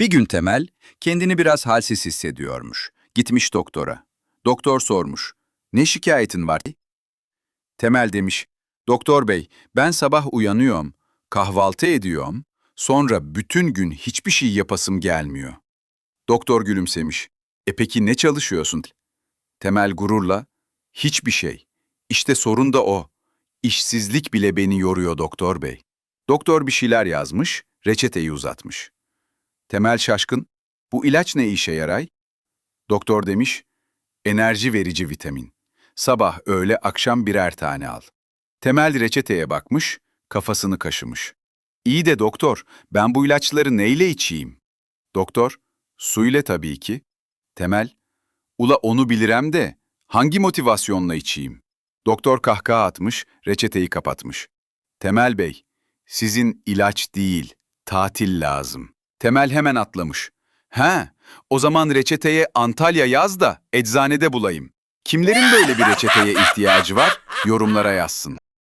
Bir gün Temel kendini biraz halsiz hissediyormuş. Gitmiş doktora. Doktor sormuş. Ne şikayetin var? Temel demiş. Doktor bey, ben sabah uyanıyorum, kahvaltı ediyorum, sonra bütün gün hiçbir şey yapasım gelmiyor. Doktor gülümsemiş. E peki ne çalışıyorsun? Temel gururla, hiçbir şey. İşte sorun da o. İşsizlik bile beni yoruyor doktor bey. Doktor bir şeyler yazmış, reçeteyi uzatmış. Temel şaşkın, bu ilaç ne işe yaray? Doktor demiş, enerji verici vitamin. Sabah, öğle, akşam birer tane al. Temel reçeteye bakmış, kafasını kaşımış. İyi de doktor, ben bu ilaçları neyle içeyim? Doktor, suyla tabii ki. Temel, ula onu bilirem de hangi motivasyonla içeyim? Doktor kahkaha atmış, reçeteyi kapatmış. Temel Bey, sizin ilaç değil, tatil lazım. Temel hemen atlamış. He, o zaman reçeteye Antalya yaz da eczanede bulayım. Kimlerin böyle bir reçeteye ihtiyacı var? Yorumlara yazsın.